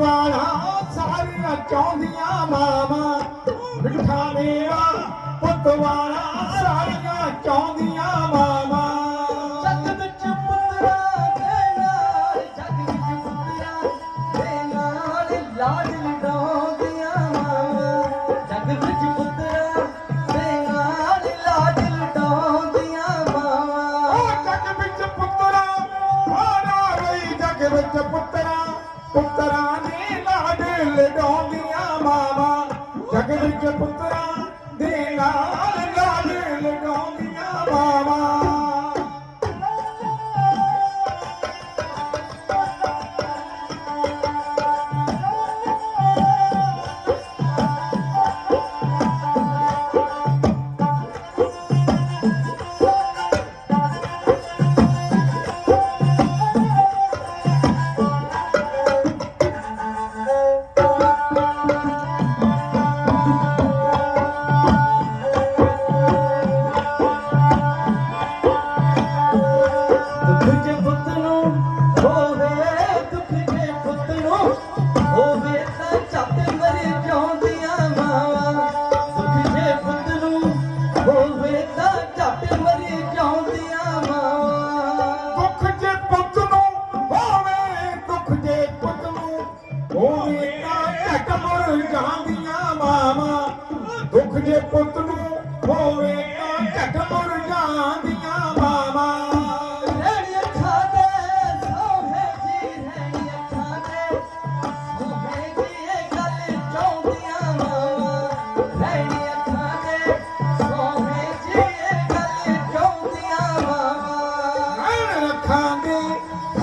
ਵਾਲਾ ਸਾਰੀਆਂ ਚਾਹੁੰਦੀਆਂ ਮਾਵਾਂ ਮਿੱਠਾ ਮੇਵਾ ਪੁੱਤ ਵਾਲਾ ਸਾਰੀਆਂ ਚਾਹੁੰਦੀਆਂ ਮਾਵਾਂ। ਜੱਗ ਵਿੱਚ ਪੁੱਤਰਾ ਦੇ ਨਾਲ ਜੱਗ ਵਿੱਚ ਪੁੱਤਰਾ ਦੇ ਨਾਲ ਲਾਡ ਲਡਾਉਂਦੀਆਂ ਮਾਂ ਜੱਗ ਵਿੱਚ ਪੁੱਤਰਾ ਦੇ ਨਾਲ ਲਾਡ ਲਡਾਉਂਦੀਆਂ ਮਾਂ ਉਹ ਜੱਗ ਵਿੱਚ ਪੁੱਤਰਾ ਆਣਾ ਰਹੀ ਜੱਗ ਵਿੱਚ ਪੁੱਤਰਾ ਪੁੱਤਰਾਂ ਲਡਾਉਂਦੀਆਂ ਮਾਵਾਂ। ਜੱਗ ਵਿੱਚ ਪੁੱਤਰਾ ਹੋਵੇ ਤਾਂ ਝਟ ਮਰ ਜਾਂਦੀਆਂ ਮਾਵਾਂ ਦੁੱਖ ਜੇ ਪੁੱਤ ਨੂੰ ਹੋਵੇ ਤਾਂ ਝਟ ਮਰ ਜਾਂਦੀਆਂ ਮਾਵਾਂ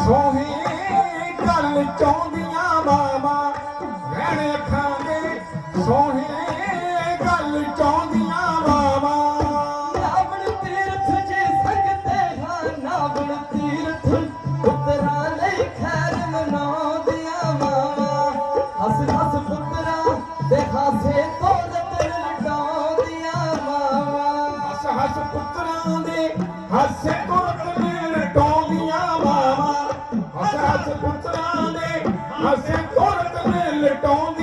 ਸੋਹੇ ਗੱਲ ਚਾਹੁੰਦੀਆਂ ਰਹਿਣੀ ਅੱਖਾਂ ਦੇ ਗੱਲ ਚਾਹੁੰਦੀਆਂ ਨਾਵਣ ਤੀਰਥ ਜੀ ਸੰਗਤੇ ਹਾਂ ਨਾਵਣ ਤੀਰਥ ਪੁੱਤਰਾਂ ਲਈ ਖੈਰ ਮਨਾਉਂਦੀਆਂ ਮਾਵਾਂ ਹੱਸ ਹੱਸ ਪੁੱਤਰਾਂ ਦੇ ਹਾਸੇ ਤੋਂ ਰਤਨ ਲਟਾਉਂਦੀਆਂ ਮਾਵਾਂ ਹੱਸ ਹੱਸ ਪੁੱਤਰਾਂ ਦੇ ਹਾਸੇ ਕੁਰਤ இருக்கட்டும்